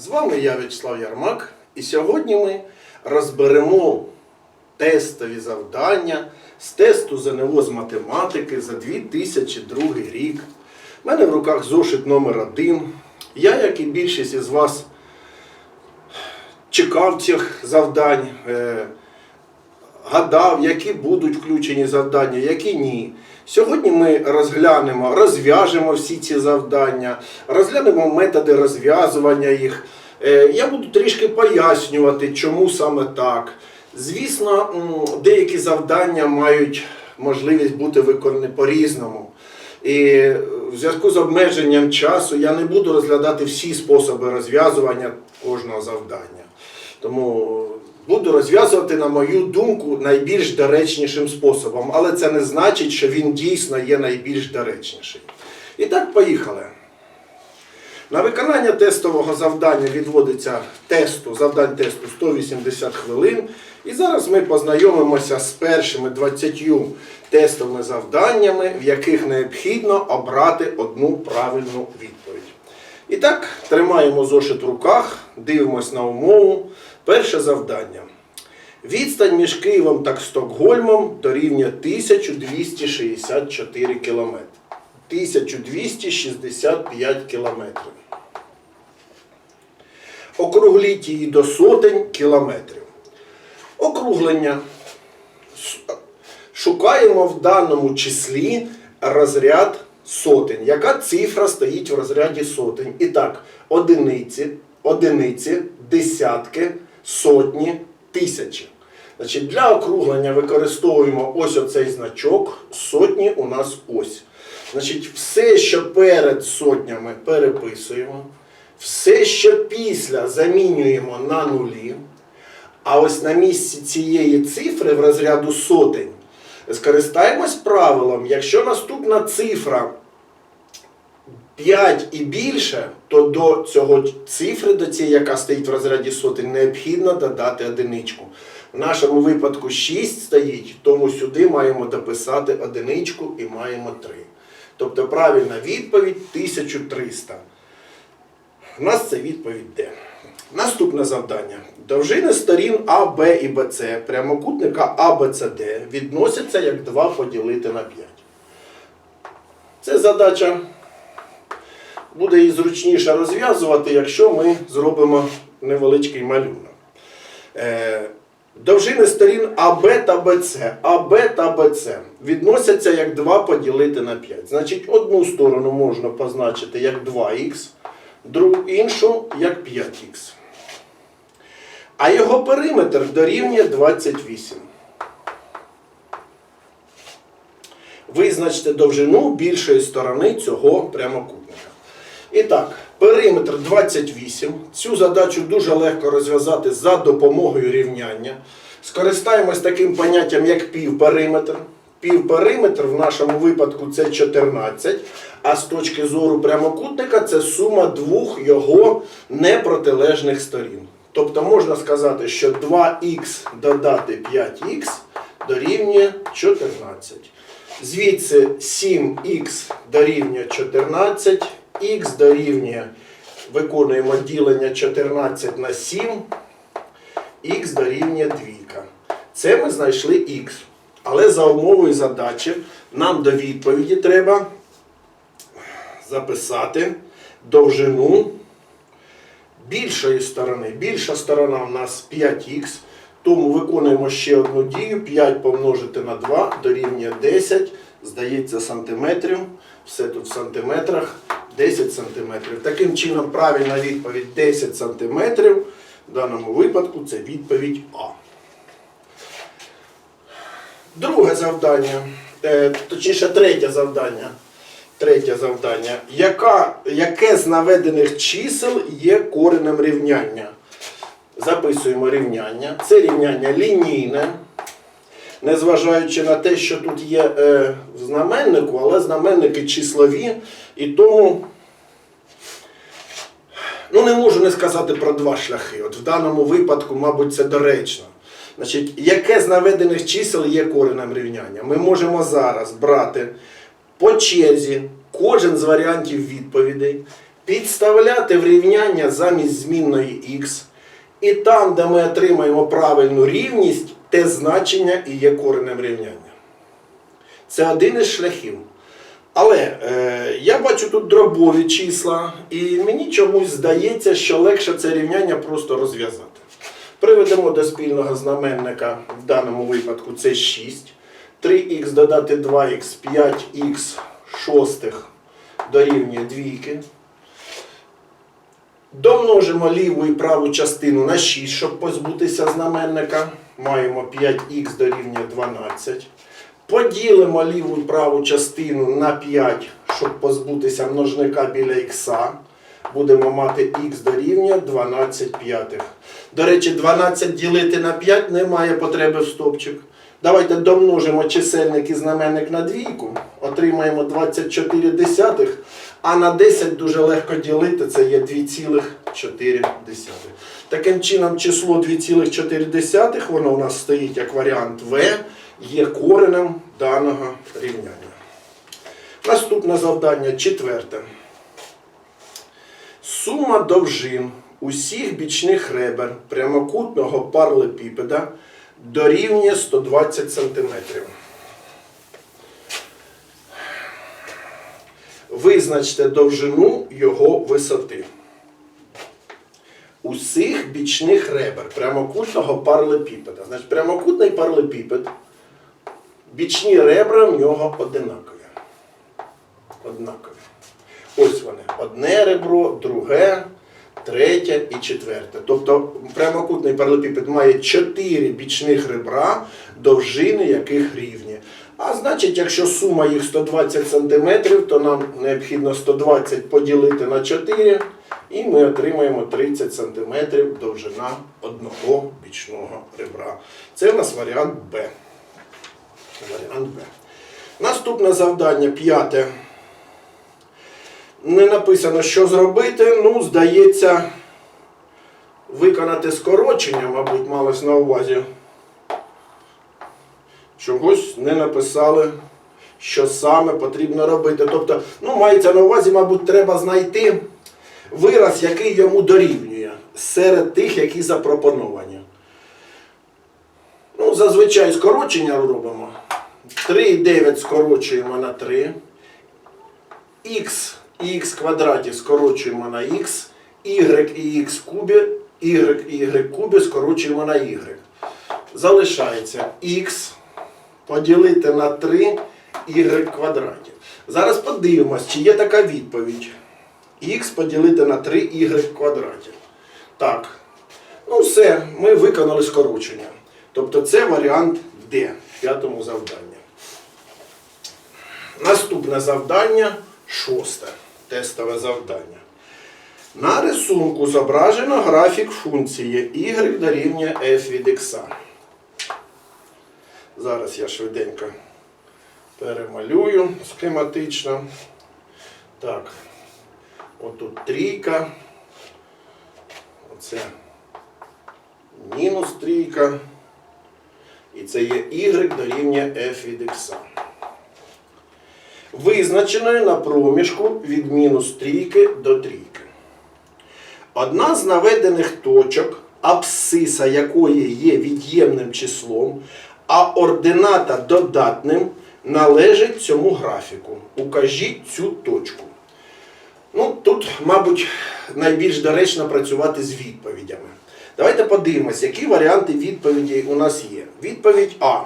З вами я Вячеслав Ярмак, і сьогодні ми розберемо тестові завдання з тесту ЗНО з математики за 2002 рік. У мене в руках зошит номер 1 Я, як і більшість із вас, чекав цих завдань, е, гадав, які будуть включені завдання, які ні. Сьогодні ми розглянемо, розв'яжемо всі ці завдання, розглянемо методи розв'язування їх. Е, Я буду трішки пояснювати, чому саме так. Звісно, деякі завдання мають можливість бути виконані по-різному. І в зв'язку з обмеженням часу я не буду розглядати всі способи розв'язування кожного завдання. Тому буду розв'язувати, на мою думку, найбільш доречнішим способом. Але це не значить, що він дійсно є найбільш доречніший. І так, поїхали. На виконання тестового завдання відводиться тесту, завдань тесту 180 хвилин. І зараз ми познайомимося з першими 20 тестовими завданнями, в яких необхідно обрати одну правильну відповідь. І так, тримаємо зошит в руках, дивимось на умову. Перше завдання. Відстань між Києвом та Стокгольмом дорівнює 1264 км. 1265 кілометрів. Округліть її до сотень кілометрів. Округлення. Шукаємо в даному числі розряд сотень. Яка цифра стоїть в розряді сотень? І так, одиниці, одиниці, десятки, сотні, тисячі. Значить, для округлення використовуємо ось оцей значок. Сотні у нас ось. Значить, все, що перед сотнями, переписуємо. Все, що після замінюємо на нулі. А ось на місці цієї цифри в розряду сотень скористаємось правилом, якщо наступна цифра 5 і більше, то до цього цифри, до цієї, яка стоїть в розряді сотень, необхідно додати одиничку. В нашому випадку 6 стоїть, тому сюди маємо дописати одиничку і маємо 3. Тобто правильна відповідь 1300. У нас це відповідь Д. Наступне завдання. Довжини сторін А, Б і БЦ прямокутника АБЦД відносяться як 2 поділити на 5. Це задача буде її зручніше розв'язувати, якщо ми зробимо невеличкий малюнок. Е, Довжини сторін АБ та БЦ, АБ та БЦ відносяться як 2 поділити на 5. Значить, одну сторону можна позначити як 2х, другу іншу як 5х. А його периметр дорівнює 28. Визначте довжину більшої сторони цього прямокутника. І так, периметр 28. Цю задачу дуже легко розв'язати за допомогою рівняння. Скористаємось таким поняттям, як півпериметр. Півпериметр в нашому випадку це 14, а з точки зору прямокутника це сума двох його непротилежних сторін. Тобто можна сказати, що 2х додати 5х дорівнює 14. Звідси 7х дорівнює 14, х дорівнює, виконуємо ділення 14 на 7, х дорівнює 2. Це ми знайшли х. Але за умовою задачі нам до відповіді треба записати довжину більшої сторони. Більша сторона в нас 5х, тому виконуємо ще одну дію. 5 помножити на 2 дорівнює 10, здається, сантиметрів. Все тут в сантиметрах. 10 сантиметрів. Таким чином, правильна відповідь 10 сантиметрів. В даному випадку це відповідь А. Друге завдання, е, точніше, третє завдання. Третє завдання. Яка, яке з наведених чисел є коренем рівняння? Записуємо рівняння. Це рівняння лінійне, незважаючи на те, що тут є е, в знаменнику, але знаменники числові, і тому ну, не можу не сказати про два шляхи. От в даному випадку, мабуть, це доречно. Значить, яке з наведених чисел є коренем рівняння? Ми можемо зараз брати по черзі кожен з варіантів відповідей, підставляти в рівняння замість змінної х. І там, де ми отримаємо правильну рівність, те значення і є коренем рівняння. Це один із шляхів. Але е, я бачу тут дробові числа, і мені чомусь здається, що легше це рівняння просто розв'язати. Приведемо до спільного знаменника, в даному випадку це 6. 3х додати 2х, 5х шостих дорівнює двійки. Домножимо ліву і праву частину на 6, щоб позбутися знаменника. Маємо 5х дорівнює 12. Поділимо ліву і праву частину на 5, щоб позбутися множника біля х. Будемо мати х дорівнює 12 п'ятих. До речі, 12 ділити на 5 немає потреби в стопчик. Давайте домножимо чисельник і знаменник на двійку, отримаємо 24 десятих, а на 10 дуже легко ділити, це є 2,4. Таким чином, число 2,4, воно у нас стоїть як варіант В, є коренем даного рівняння. Наступне завдання четверте. Сума довжин усіх бічних ребер прямокутного паралепіпеда дорівнює 120 см. Визначте довжину його висоти. Усіх бічних ребер прямокутного паралепіпеда. Значить, прямокутний паралепіпед, бічні ребра в нього одинакові. Однакові. Ось вони. Одне ребро, друге, третє і четверте. Тобто прямокутний паралепіпед має 4 бічних ребра, довжини яких рівні. А значить, якщо сума їх 120 см, то нам необхідно 120 поділити на 4, і ми отримаємо 30 см довжина одного бічного ребра. Це у нас варіант Б. Варіант Б. Наступне завдання п'яте. Не написано, що зробити. Ну, здається, виконати скорочення, мабуть, малось на увазі. Чогось не написали, що саме потрібно робити. Тобто, ну, мається на увазі, мабуть, треба знайти вираз, який йому дорівнює серед тих, які запропоновані. Ну, зазвичай скорочення робимо. 3,9 скорочуємо на 3. Х і х квадраті скорочуємо на х, y і х кубі, y і y кубі скорочуємо на y. Залишається х поділити на 3 y квадраті. Зараз подивимось, чи є така відповідь. Х поділити на 3 y в квадраті. Так. Ну все, ми виконали скорочення. Тобто це варіант D в п'ятому завданні. Наступне завдання шосте. Тестове завдання. На рисунку зображено графік функції y дорівнює f від x. Зараз я швиденько перемалюю схематично. Так, отут трійка. Оце мінус трійка. І це є y дорівнює f від x визначеною на проміжку від мінус трійки до трійки. Одна з наведених точок, абсциса якої є від'ємним числом, а ордината додатним, належить цьому графіку. Укажіть цю точку. Тут, мабуть, найбільш доречно працювати з відповідями. Давайте подивимось, які варіанти відповідей у нас є. Відповідь А.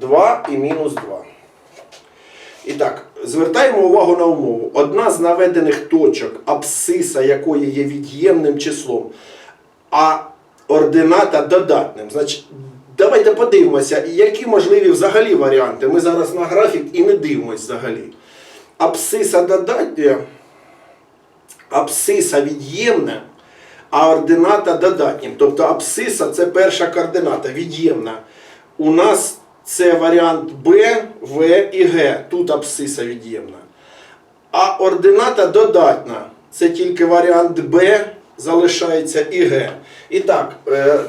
2 і мінус 2. І так, звертаємо увагу на умову. Одна з наведених точок, абсциса якої є від'ємним числом, а ордината додатним. Значить, давайте подивимося, які можливі взагалі варіанти. Ми зараз на графік і не дивимося взагалі. Абсциса додатня, абсциса від'ємна, а ордината додатнім. Тобто абсциса це перша координата, від'ємна. У нас це варіант Б, В і Г. Тут абсциса від'ємна. А ордината додатна. Це тільки варіант Б, залишається і Г. І так, е,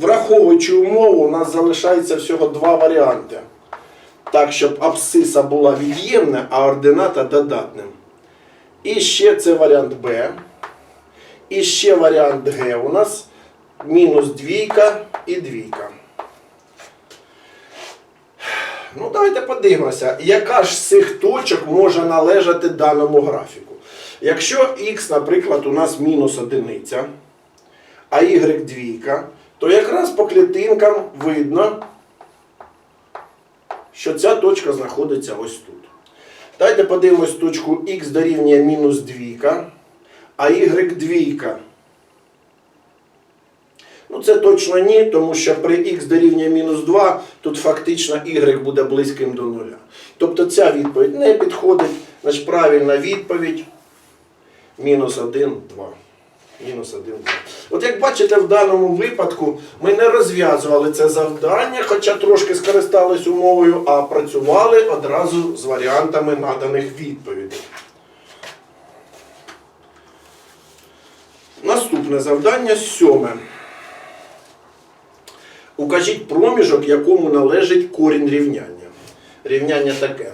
враховуючи умову, у нас залишається всього два варіанти. Так, щоб абсциса була від'ємна, а ордината додатним. І ще це варіант Б. І ще варіант Г у нас мінус двійка і двійка. Ну, давайте подивимося, яка ж з цих точок може належати даному графіку. Якщо х, наприклад, у нас мінус одиниця, а y двійка, то якраз по клітинкам видно, що ця точка знаходиться ось тут. Давайте подивимось точку х дорівнює мінус двійка, а y двійка. Ну, це точно ні, тому що при х дорівнює мінус 2, тут фактично y буде близьким до нуля. Тобто ця відповідь не підходить. Значить, правильна відповідь мінус 1, 2. Мінус 1, 2. От як бачите, в даному випадку ми не розв'язували це завдання, хоча трошки скористались умовою, а працювали одразу з варіантами наданих відповідей. Наступне завдання сьоме. Укажіть проміжок, якому належить корінь рівняння. Рівняння таке.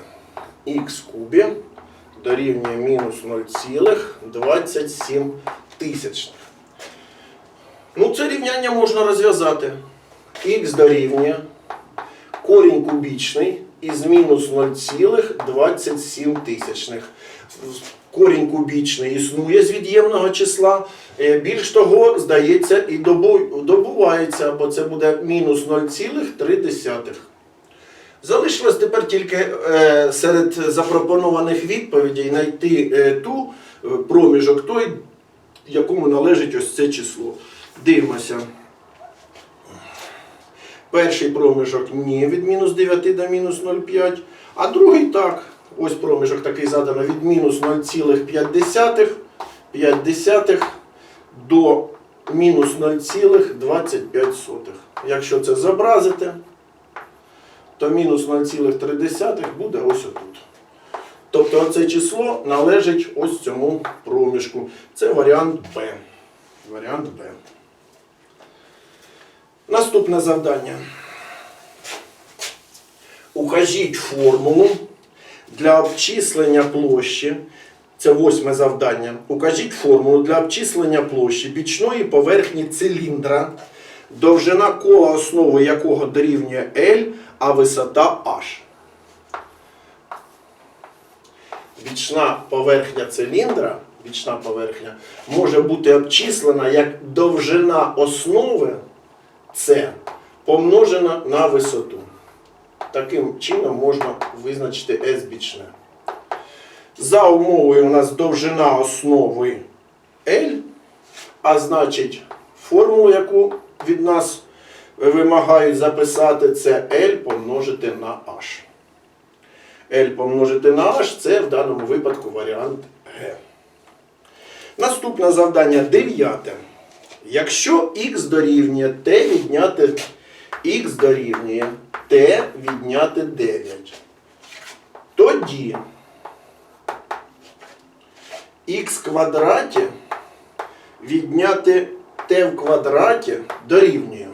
х кубі дорівнює мінус 0,27 тисячних. Ну, це рівняння можна розв'язати. х дорівнює корінь кубічний із мінус 0,27 тисячних. Корінь кубічний існує з від'ємного числа. Е, Більш того, здається, і добувається, бо це буде мінус 0,3. Залишилось тепер тільки е, серед запропонованих відповідей знайти е, ту проміжок, той, якому належить ось це число. Дивимося. Перший проміжок ні, від мінус 9 до мінус 0,5, а другий так. Ось проміжок такий задано від мінус 0,5 5 до мінус 0,25. Якщо це зобразити, то мінус 0,3 буде ось отут. Тобто це число належить ось цьому проміжку. Це варіант Б. Варіант Б. Наступне завдання. Укажіть формулу для обчислення площі. Це восьме завдання. Укажіть формулу для обчислення площі бічної поверхні циліндра, довжина кола основи якого дорівнює L, а висота H. Бічна поверхня циліндра, бічна поверхня може бути обчислена як довжина основи С помножена на висоту. Таким чином можна визначити S бічне. За умовою у нас довжина основи L, а значить формулу, яку від нас вимагають записати, це L помножити на H. L помножити на H це в даному випадку варіант Г. Наступне завдання дев'яте. Якщо х дорівнює t відняти х дорівнює t відняти 9, тоді х квадраті відняти t в квадраті дорівнює.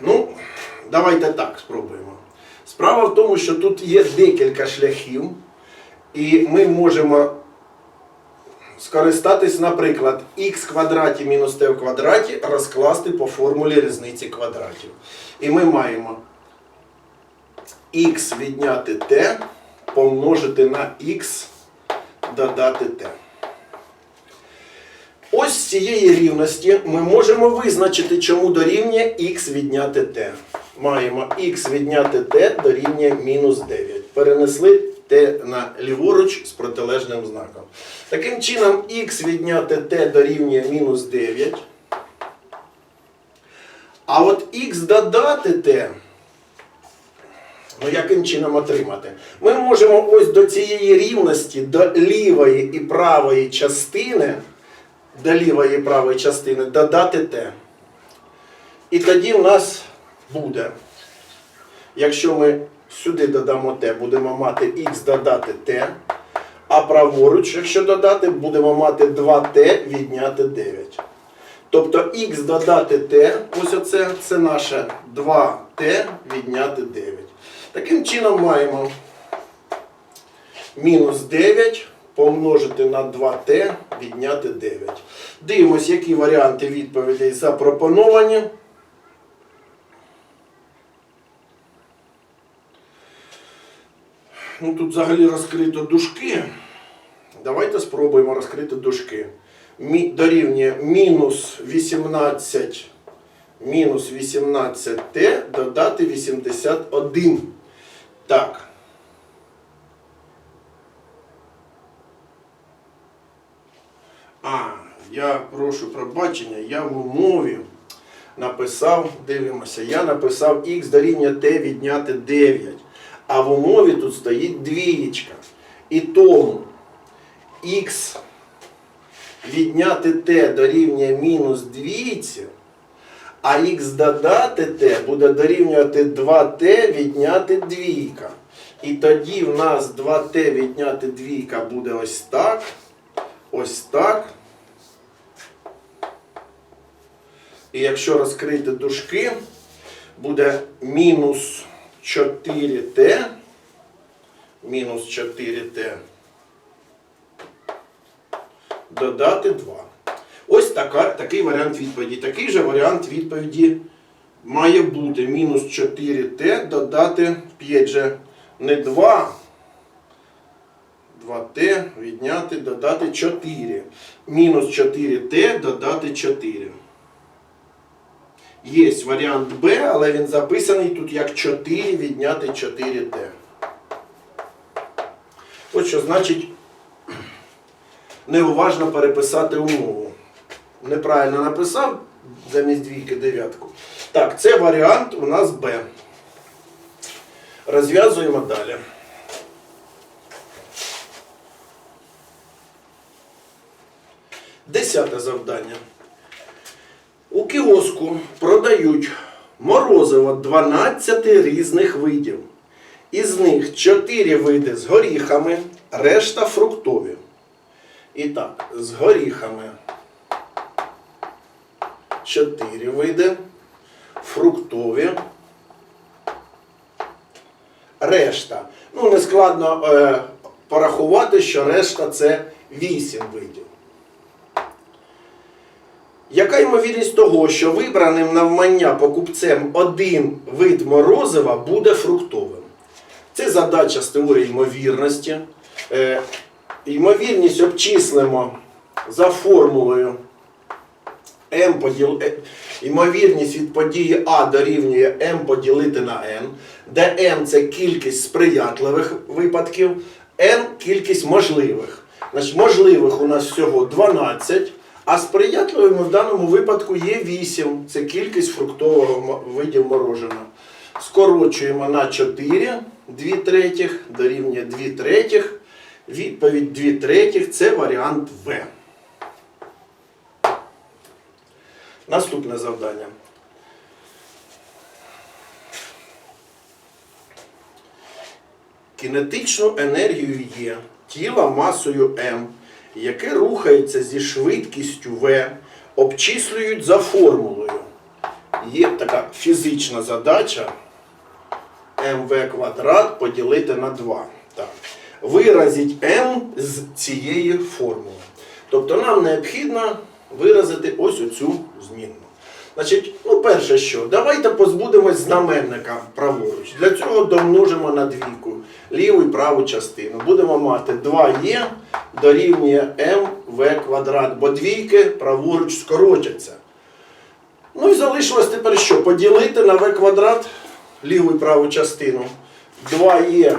Ну, давайте так спробуємо. Справа в тому, що тут є декілька шляхів, і ми можемо скористатись, наприклад, х квадраті мінус t в квадраті розкласти по формулі різниці квадратів. І ми маємо х відняти t помножити на х додати t. Ось з цієї рівності ми можемо визначити, чому дорівнює х відняти t. Маємо х відняти t дорівнює мінус 9. Перенесли t на ліворуч з протилежним знаком. Таким чином, х відняти t дорівнює мінус 9. А от х додати t, ну яким чином отримати? Ми можемо ось до цієї рівності, до лівої і правої частини, до лівої і правої частини додати t. І тоді в нас буде, якщо ми сюди додамо t, будемо мати х додати t, а праворуч, якщо додати, будемо мати 2t відняти 9. Тобто х додати t, ось оце, це наше 2t відняти 9. Таким чином маємо мінус 9 помножити на 2t, відняти 9. Дивимось, які варіанти відповідей запропоновані. Ну, тут взагалі розкрито дужки. Давайте спробуємо розкрити дужки. Мі, дорівнює мінус 18, мінус 18t додати 81. Так. А, я прошу пробачення, я в умові написав, дивимося, я написав х дорівнює t відняти 9. А в умові тут стоїть двієчка. І тому х відняти t дорівнює мінус двійці, а х додати t буде дорівнювати 2t відняти двійка. І тоді в нас 2t відняти двійка буде ось так. Ось так. І якщо розкрити дужки, буде мінус 4t, мінус 4t, додати 2. Ось така, такий варіант відповіді. Такий же варіант відповіді має бути мінус 4t додати 5 же не 2, 2t відняти, додати 4. Мінус 4t додати 4. Є варіант Б, але він записаний тут як 4 відняти 4t. От що значить неуважно переписати умову. Неправильно написав замість двійки дев'ятку. Так, це варіант у нас Б. Розв'язуємо далі. Десяте завдання. У кіоску продають морозиво 12 різних видів. Із них 4 види з горіхами, решта фруктові. І так, з горіхами 4 види, фруктові. Решта. Ну, не складно е, порахувати, що решта це 8 видів. Яка ймовірність того, що вибраним навмання покупцем один вид морозива буде фруктовим? Це задача з теорії ймовірності. Е, ймовірність обчислимо за формулою m поділ... е, ймовірність від події А дорівнює m поділити на n, де m це кількість сприятливих випадків, n кількість можливих. Значить, можливих у нас всього 12. А сприятливими в даному випадку є 8. Це кількість фруктового видів мороженого. Скорочуємо на 4, 2 третіх, дорівнює 2 третіх. Відповідь 2 третіх це варіант В. Наступне завдання. Кінетичну енергію є тіла масою М, яке рухається зі швидкістю В, обчислюють за формулою. Є така фізична задача МВ квадрат поділити на 2. Так. Виразіть М з цієї формули. Тобто нам необхідно виразити ось оцю змінну. Значить, ну перше що, давайте позбудемось знаменника праворуч. Для цього домножимо на двійку ліву і праву частину. Будемо мати 2є дорівнює mv квадрат, бо двійки праворуч скоротяться. Ну і залишилось тепер що? Поділити на v квадрат ліву і праву частину. 2є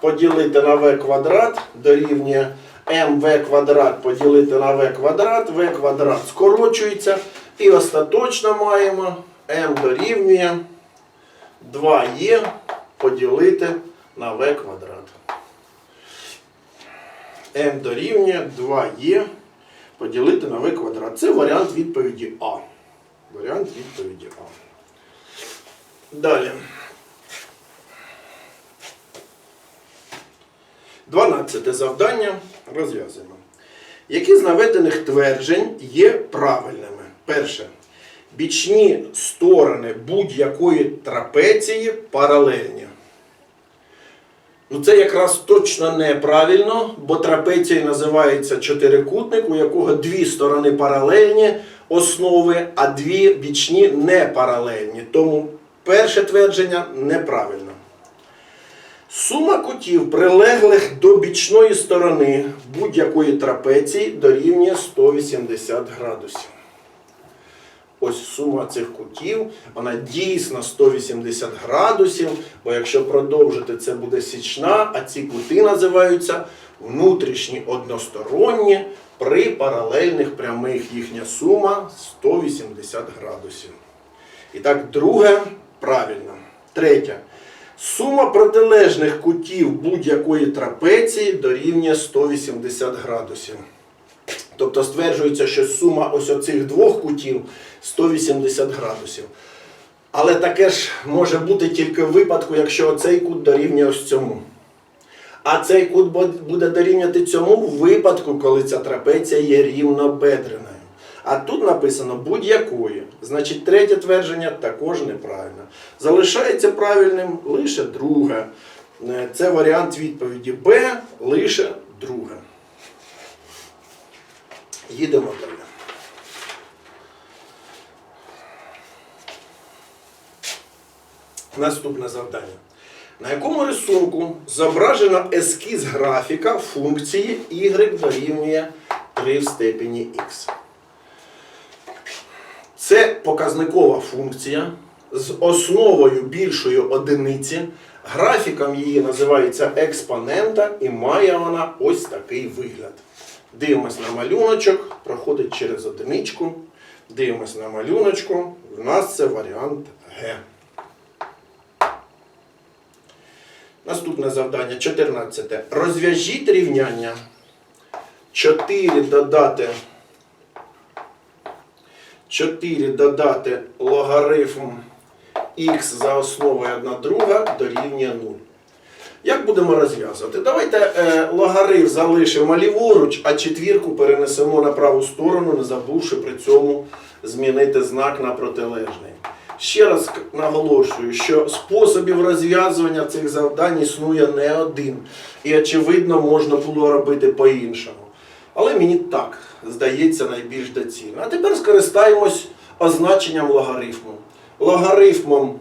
поділити на v квадрат дорівнює mv квадрат поділити на v квадрат, v квадрат скорочується. І остаточно маємо m дорівнює 2є поділити на v квадрат. m дорівнює 2є поділити на v квадрат. Це варіант відповіді А. Варіант відповіді А. Далі. 12 завдання розв'язуємо. Які з наведених тверджень є правильними? Перше. Бічні сторони будь-якої трапеції паралельні. Ну це якраз точно неправильно, бо трапеція називається чотирикутник, у якого дві сторони паралельні основи, а дві бічні не паралельні. Тому перше твердження неправильно. Сума кутів, прилеглих до бічної сторони будь-якої трапеції дорівнює 180 градусів. Ось сума цих кутів, вона дійсно 180 градусів, бо якщо продовжити, це буде січна, а ці кути називаються внутрішні односторонні при паралельних прямих. Їхня сума 180 градусів. І так, друге правильно. Третє. Сума протилежних кутів будь-якої трапеції дорівнює 180 градусів. Тобто стверджується, що сума ось оцих двох кутів 180 градусів. Але таке ж може бути тільки в випадку, якщо оцей кут дорівнює ось цьому. А цей кут буде дорівняти цьому в випадку, коли ця трапеція є рівнобедреною. А тут написано будь-якої. Значить, третє твердження також неправильно. Залишається правильним лише друге. Е, Це варіант відповіді Б, лише друге. Їдемо далі. Наступне завдання. На якому рисунку зображено ескіз графіка функції y дорівнює 3 в степені x? Це показникова функція з основою більшої одиниці. Графіком її називається експонента і має вона ось такий вигляд. Дивимось на малюночок, проходить через одиничку. Дивимось на малюночку. У нас це варіант Г. Наступне завдання 14. Розв'яжіть рівняння 4 додати 4 додати логарифм х за основою 1 друга дорівнює 0. Як будемо розв'язувати? Давайте е, логарифм залишимо ліворуч, а четвірку перенесемо на праву сторону, не забувши при цьому змінити знак на протилежний. Ще раз наголошую, що способів розв'язування цих завдань існує не один. І, очевидно, можна було робити по-іншому. Але мені так здається найбільш доцільно. А тепер скористаємось означенням логарифму. Логарифмом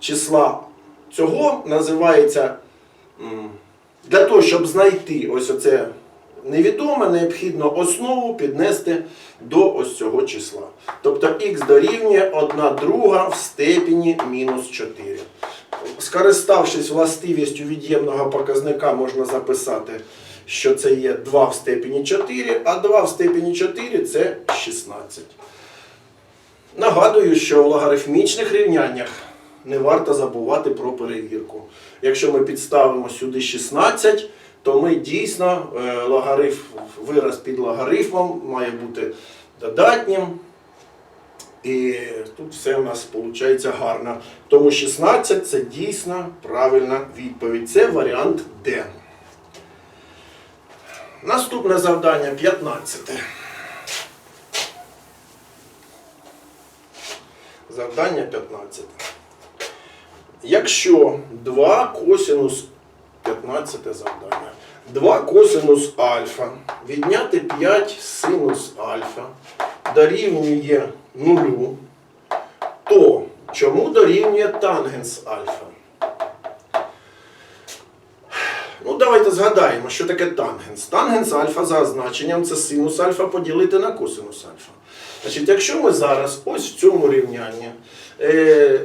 числа цього називається для того, щоб знайти ось оце невідоме, необхідно основу піднести до ось цього числа. Тобто х дорівнює 1 друга в степені мінус 4. Скориставшись властивістю від'ємного показника, можна записати, що це є 2 в степені 4, а 2 в степені 4 це 16. Нагадую, що в логарифмічних рівняннях не варто забувати про перевірку. Якщо ми підставимо сюди 16, то ми дійсно е, логарифм, вираз під логарифмом має бути додатнім. І тут все у нас виходить гарно. Тому 16 це дійсно правильна відповідь. Це варіант Д. Наступне завдання 15. Завдання 15. Якщо 2 косинус 15 завдання. 2 косинус альфа відняти 5 синус альфа дорівнює нулю, то чому дорівнює тангенс альфа? Ну, давайте згадаємо, що таке тангенс. Тангенс альфа за означенням це синус альфа поділити на косинус альфа. Значить, якщо ми зараз ось в цьому рівнянні е,